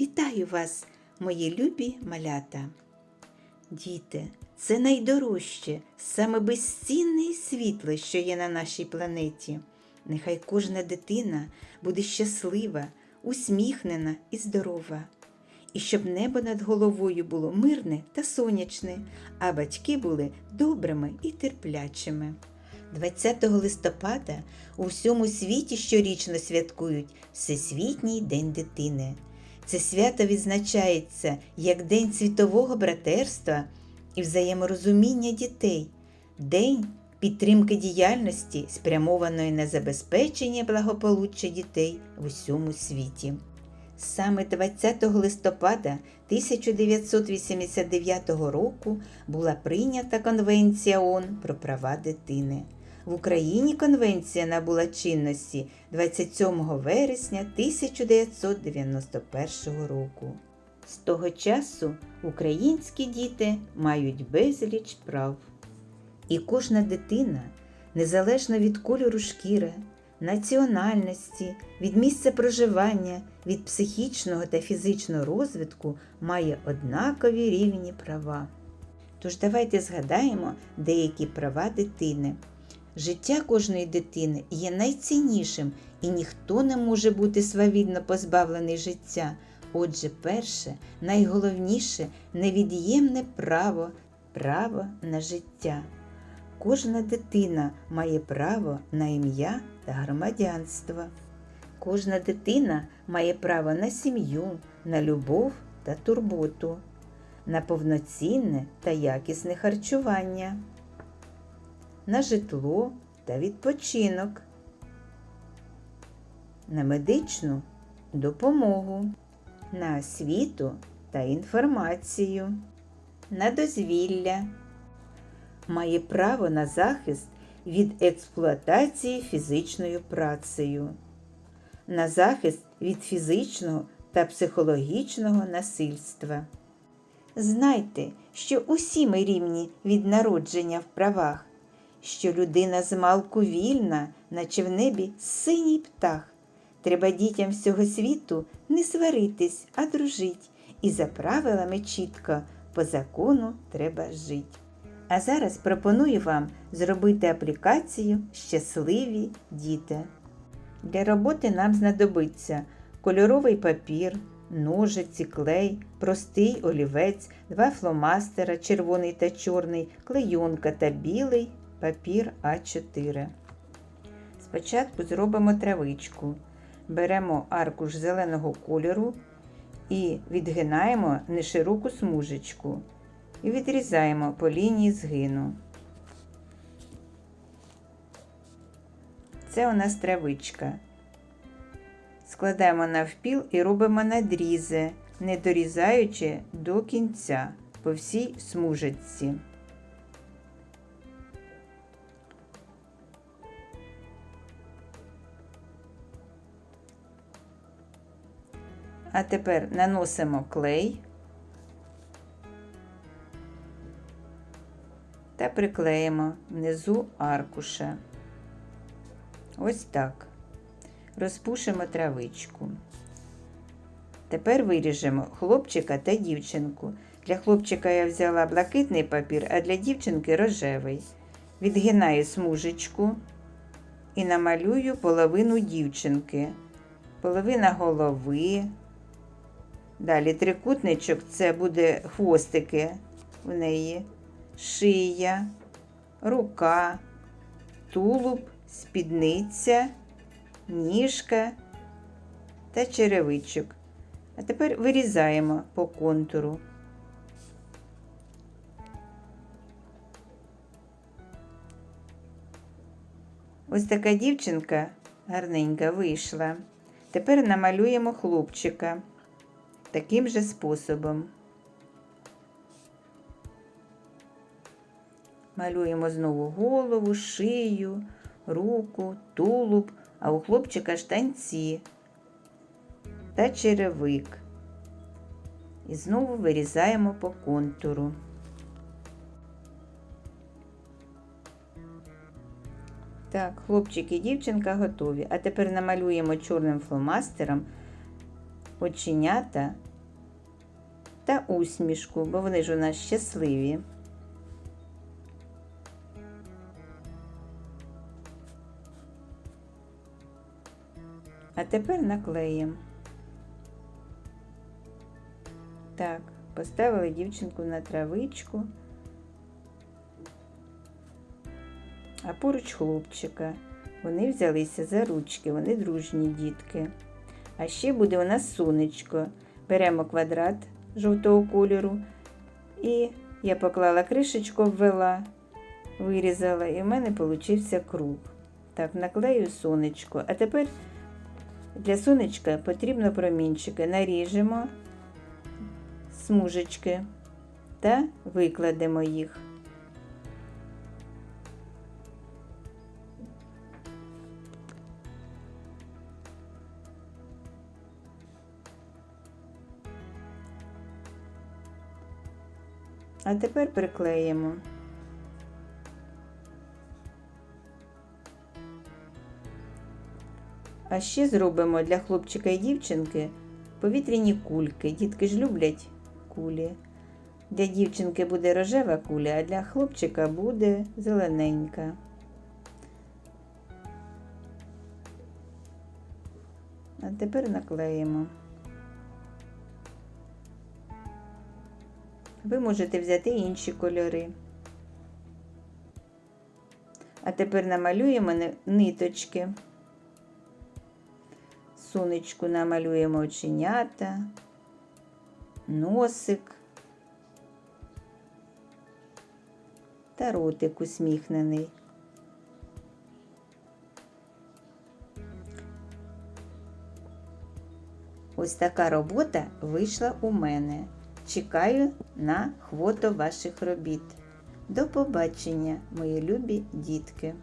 Вітаю вас, мої любі малята. Діти, це найдорожче, саме безцінне і світло, що є на нашій планеті. Нехай кожна дитина буде щаслива, усміхнена і здорова. І щоб небо над головою було мирне та сонячне, а батьки були добрими і терплячими. 20 листопада у всьому світі щорічно святкують Всесвітній день дитини. Це свято відзначається як День світового братерства і взаєморозуміння дітей, день підтримки діяльності, спрямованої на забезпечення благополуччя дітей в усьому світі. Саме 20 листопада 1989 року була прийнята Конвенція ООН про права дитини. В Україні конвенція набула чинності 27 вересня 1991 року. З того часу українські діти мають безліч прав. І кожна дитина, незалежно від кольору шкіри, національності, від місця проживання, від психічного та фізичного розвитку, має однакові рівні права. Тож давайте згадаємо деякі права дитини. Життя кожної дитини є найціннішим, і ніхто не може бути свавільно позбавлений життя. Отже, перше, найголовніше невід'ємне право право на життя. Кожна дитина має право на ім'я та громадянство. Кожна дитина має право на сім'ю, на любов та турботу, на повноцінне та якісне харчування, на житло та відпочинок, на медичну допомогу, на освіту та інформацію, на дозвілля має право на захист від експлуатації фізичною працею, на захист від фізичного та психологічного насильства. Знайте, що усі ми рівні від народження в правах, що людина змалку вільна, наче в небі синій птах. Треба дітям всього світу не сваритись, а дружить, і за правилами чітко по закону треба жить. А зараз пропоную вам зробити аплікацію Щасливі діти. Для роботи нам знадобиться кольоровий папір, ножиці, клей, простий олівець, два фломастера, червоний та чорний, клейонка та білий папір А4. Спочатку зробимо травичку. Беремо аркуш зеленого кольору і відгинаємо нешироку смужечку і відрізаємо по лінії згину. Це у нас травичка. Складаємо навпіл і робимо надрізи, не дорізаючи до кінця по всій смужечці. А тепер наносимо клей та приклеїмо внизу аркуша. Ось так. Розпушимо травичку. Тепер виріжемо хлопчика та дівчинку. Для хлопчика я взяла блакитний папір, а для дівчинки рожевий. Відгинаю смужечку і намалюю половину дівчинки, половина голови. Далі трикутничок це буде хвостики в неї, шия, рука, тулуб, спідниця, ніжка та черевичок. А тепер вирізаємо по контуру. Ось така дівчинка гарненька вийшла. Тепер намалюємо хлопчика таким же способом. Малюємо знову голову, шию, руку, тулуб, а у хлопчика штанці та черевик. І знову вирізаємо по контуру. Так, хлопчик і дівчинка готові. А тепер намалюємо чорним фломастером оченята та усмішку, бо вони ж у нас щасливі. А тепер наклеїмо. Так, поставили дівчинку на травичку, а поруч хлопчика. Вони взялися за ручки, вони дружні дітки. А ще буде у нас сонечко. Беремо квадрат жовтого кольору. І я поклала кришечку, ввела, вирізала, і в мене получився круг. Так, наклею сонечко. А тепер для сонечка потрібно промінчики. Наріжемо смужечки та викладемо їх. А тепер приклеїмо. А ще зробимо для хлопчика і дівчинки повітряні кульки. Дітки ж люблять кулі. Для дівчинки буде рожева куля, а для хлопчика буде зелененька. А тепер наклеїмо. Ви можете взяти інші кольори. А тепер намалюємо ниточки. Сонечку намалюємо оченята, носик та ротик усміхнений. Ось така робота вийшла у мене. Чекаю на хвото ваших робіт. До побачення, мої любі дітки!